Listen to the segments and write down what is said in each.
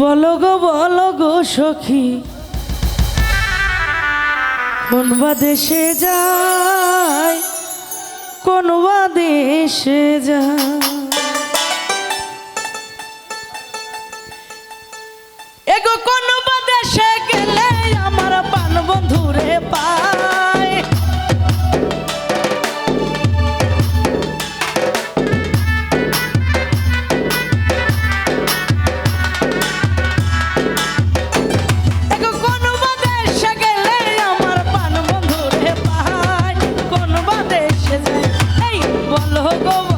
বলো গো বলো গো সখী, কোন বা দেশে যায়, কোন বা দেশে যায়। এগো, কোন বা দেশে গেলে আমার পান বন্ধুরে পায়। বলো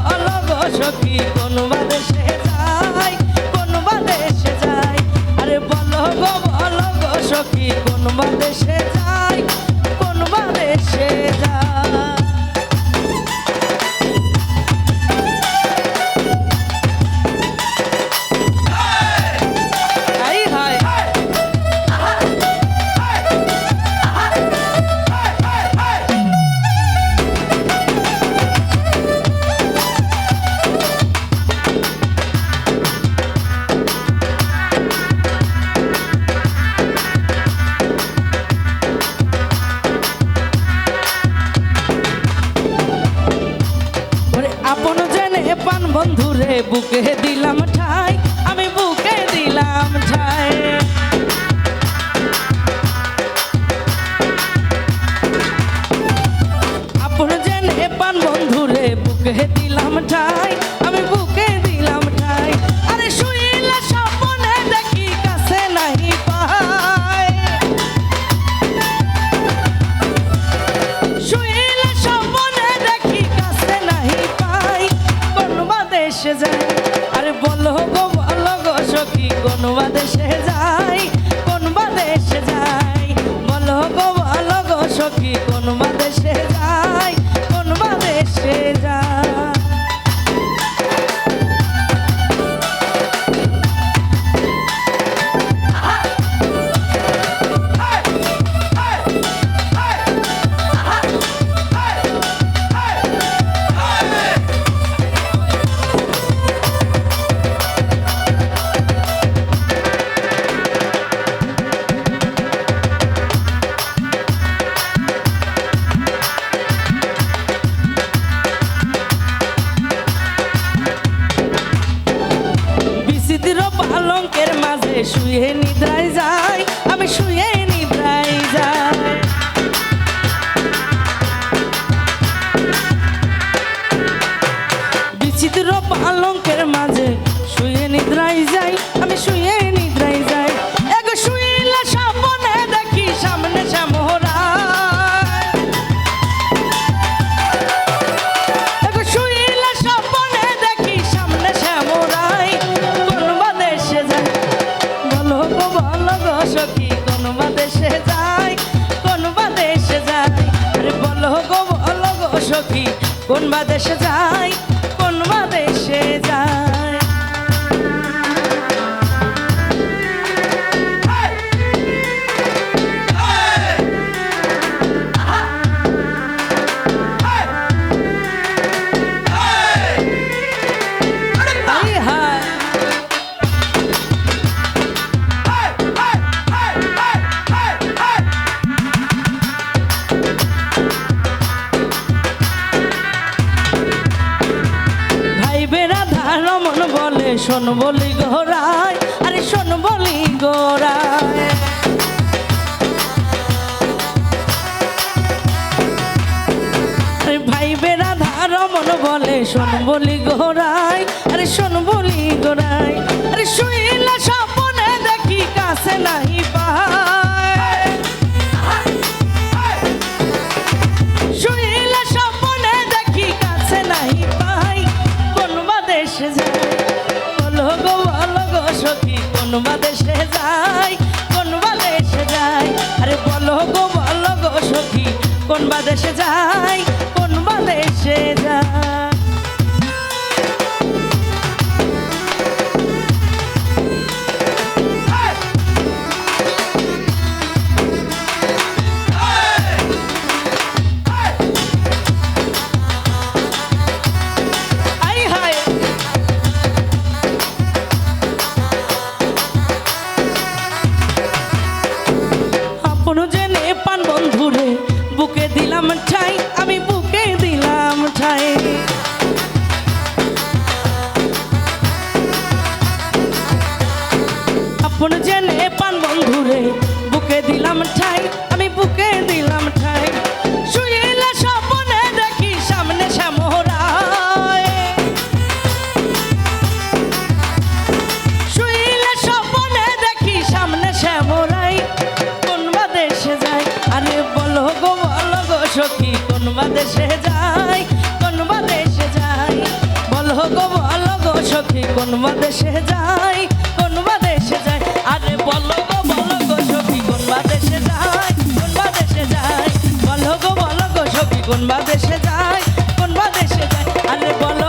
বুকে দিলাম সখী কোন দেশে ये বলো গো সখী কোন দেশে যায় কোন দেশে যায় আরে বলো গো বলো গো সখী, কোন দেশে যায় কোন দেশে যায় শোন বলি গোড়ায় আরে শোন বলি গোড়ায় ভাই বেড়া ধারমন বলে, শোন বলি গোরায় আরে শোন বলি গোরায় আরে শুইলা স্বপ্নে দেখি কাছে নাই সখী, কোন বাদেশে দেশে যায়, কোন বাদেশে দেশে যায়। আরে বলো গো বলো গো সখী, কোন বাদেশে দেশে যায় বাদেশে বা বন্ধুরে বুকে দিলাম ঠাই আমি বুকে দিলাম ঠাই আপন যেন সখী কোন বা দেশে যাই কোন বাদেশে যাই বল গো বল গো সখী কোন বাদেশে যাই কোন বাদেশে যাই আরে বল গো বল গো সখী কোন বাদেশে যাই কোন বাদেশে যাই বল গো বল গো সখী কোন বাদেশে যাই কোন বাদেশে যাই আরে বলো